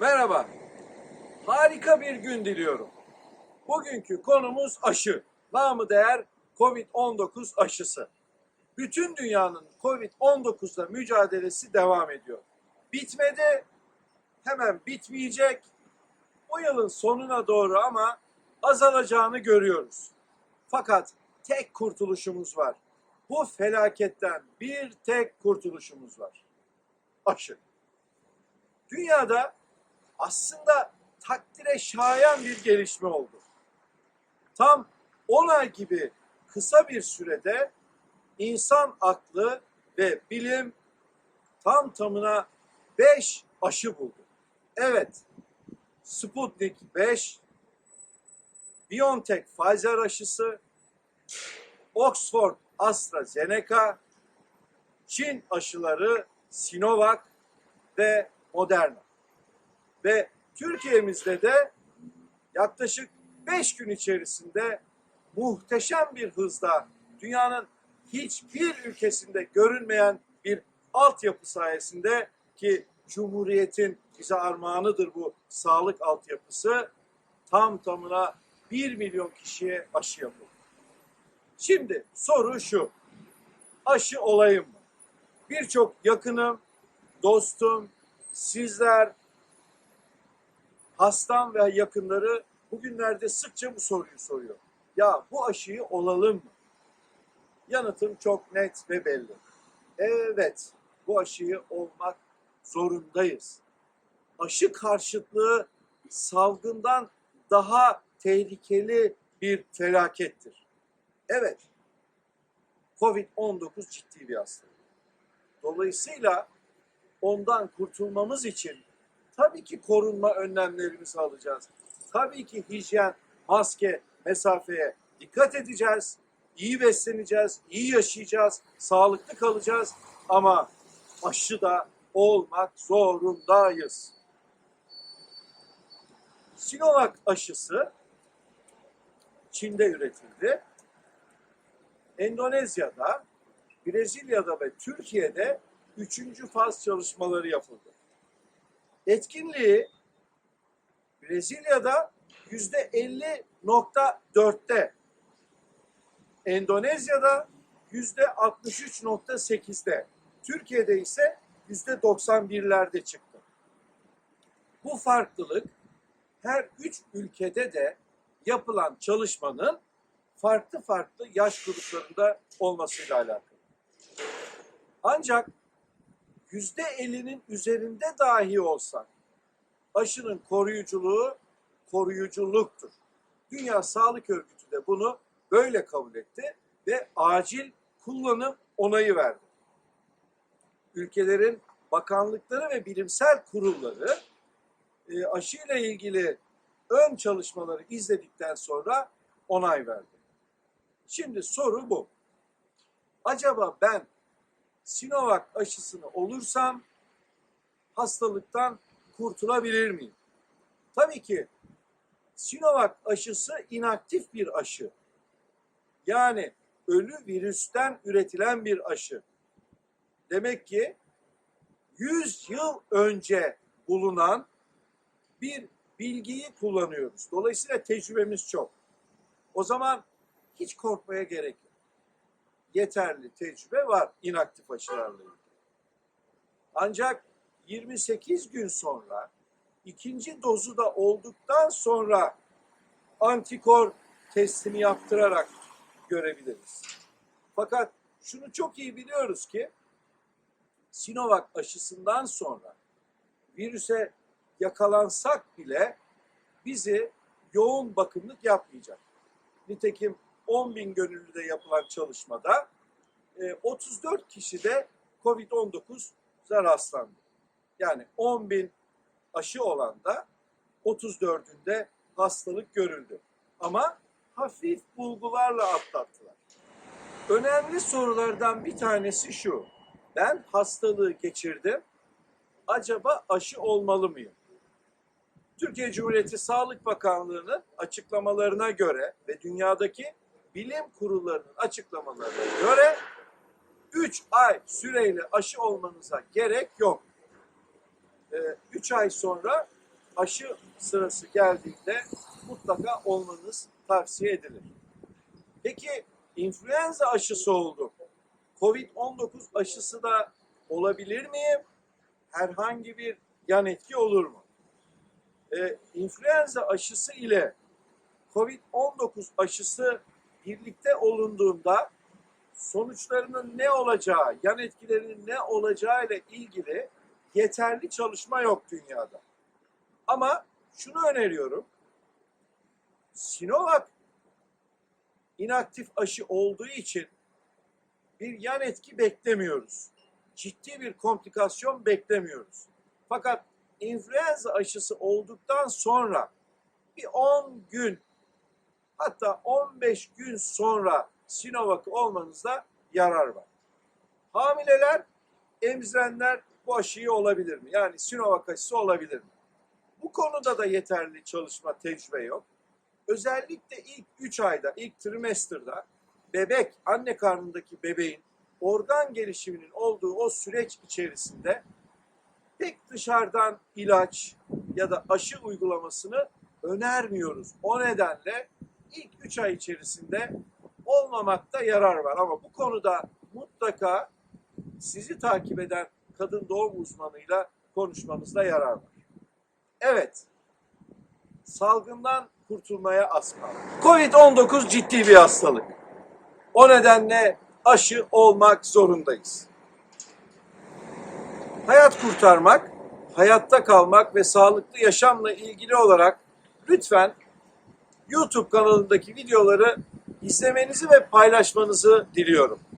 Merhaba. Harika bir gün diliyorum. Bugünkü konumuz aşı. Namı değer COVID-19 aşısı. Bütün dünyanın COVID-19'la mücadelesi devam ediyor. Bitmedi, hemen bitmeyecek. Bu yılın sonuna doğru ama azalacağını görüyoruz. Fakat tek kurtuluşumuz var. Bu felaketten bir tek kurtuluşumuz var. Aşı. Dünyada aslında takdire şayan bir gelişme oldu. Tam 10 ay gibi kısa bir sürede insan aklı ve bilim tam tamına 5 aşı buldu. Evet, Sputnik 5, BioNTech Pfizer aşısı, Oxford AstraZeneca, Çin aşıları Sinovac ve Moderna. Ve Türkiye'mizde de yaklaşık 5 gün içerisinde muhteşem bir hızda dünyanın hiçbir ülkesinde görünmeyen bir altyapı sayesinde ki Cumhuriyet'in bize armağanıdır bu sağlık altyapısı tam tamına 1 milyon kişiye aşı yapıldı. Şimdi soru şu. Aşı olayım mı? Birçok yakınım, dostum, sizler, hastam ve yakınları bugünlerde sıkça bu soruyu soruyor. Ya bu aşıyı olalım mı? Yanıtım çok net ve belli. Evet, bu aşıyı olmak zorundayız. Aşı karşıtlığı salgından daha tehlikeli bir felakettir. Evet, Covid-19 ciddi bir hastalık. Dolayısıyla ondan kurtulmamız için tabii ki korunma önlemlerimizi alacağız. Tabii ki hijyen, maske, mesafeye dikkat edeceğiz. İyi besleneceğiz, iyi yaşayacağız, sağlıklı kalacağız ama aşı da olmak zorundayız. Sinovac aşısı Çin'de üretildi. Endonezya'da, Brezilya'da ve Türkiye'de üçüncü faz çalışmaları yapıldı. Etkinliği Brezilya'da yüzde 50.4'te, Endonezya'da yüzde 63.8'de, Türkiye'de ise yüzde 91'lerde çıktı. Bu farklılık her üç ülkede de yapılan çalışmanın farklı farklı yaş gruplarında olmasıyla alakalı. Ancak yüzde elinin üzerinde dahi olsak aşının koruyuculuğu koruyuculuktur. Dünya Sağlık Örgütü de bunu böyle kabul etti ve acil kullanım onayı verdi. Ülkelerin bakanlıkları ve bilimsel kurulları e, aşıyla ilgili ön çalışmaları izledikten sonra onay verdi. Şimdi soru bu. Acaba ben Sinovac aşısını olursam hastalıktan kurtulabilir miyim? Tabii ki Sinovac aşısı inaktif bir aşı. Yani ölü virüsten üretilen bir aşı. Demek ki 100 yıl önce bulunan bir bilgiyi kullanıyoruz. Dolayısıyla tecrübemiz çok. O zaman hiç korkmaya gerek yok. Yeterli tecrübe var inaktif aşılarla ilgili. Ancak 28 gün sonra ikinci dozu da olduktan sonra antikor testini yaptırarak görebiliriz. Fakat şunu çok iyi biliyoruz ki Sinovac aşısından sonra virüse yakalansak bile bizi yoğun bakımlık yapmayacak. Nitekim 10 bin gönüllüde yapılan çalışmada 34 kişi de COVID-19'a rastlandı. Yani 10 bin aşı olan da 34'ünde hastalık görüldü. Ama hafif bulgularla atlattılar. Önemli sorulardan bir tanesi şu. Ben hastalığı geçirdim. Acaba aşı olmalı mıyım? Türkiye Cumhuriyeti Sağlık Bakanlığı'nın açıklamalarına göre ve dünyadaki bilim kurullarının açıklamalarına göre 3 ay süreyle aşı olmanıza gerek yok. 3 ay sonra aşı sırası geldiğinde mutlaka olmanız tavsiye edilir. Peki influenza aşısı oldum. Covid-19 aşısı da olabilir miyim? Herhangi bir yan etki olur mu? Ee, influenza aşısı ile Covid-19 aşısı birlikte olunduğunda sonuçlarının ne olacağı, yan etkilerinin ne olacağı ile ilgili yeterli çalışma yok dünyada. Ama şunu öneriyorum. Sinovac inaktif aşı olduğu için bir yan etki beklemiyoruz. Ciddi bir komplikasyon beklemiyoruz. Fakat influenza aşısı olduktan sonra bir 10 gün hatta 15 gün sonra Sinovac olmanızda yarar var. Hamileler, emzirenler bu aşıyı olabilir mi? Yani Sinovac aşısı olabilir mi? Bu konuda da yeterli çalışma, tecrübe yok. Özellikle ilk 3 ayda, ilk trimesterda bebek, anne karnındaki bebeğin organ gelişiminin olduğu o süreç içerisinde pek dışarıdan ilaç ya da aşı uygulamasını önermiyoruz. O nedenle ilk 3 ay içerisinde olmamakta yarar var. Ama bu konuda mutlaka sizi takip eden kadın doğum uzmanıyla konuşmanızda yarar var. Evet, salgından kurtulmaya az kaldı. Covid-19 ciddi bir hastalık. O nedenle aşı olmak zorundayız. Hayat kurtarmak, hayatta kalmak ve sağlıklı yaşamla ilgili olarak lütfen YouTube kanalındaki videoları izlemenizi ve paylaşmanızı diliyorum.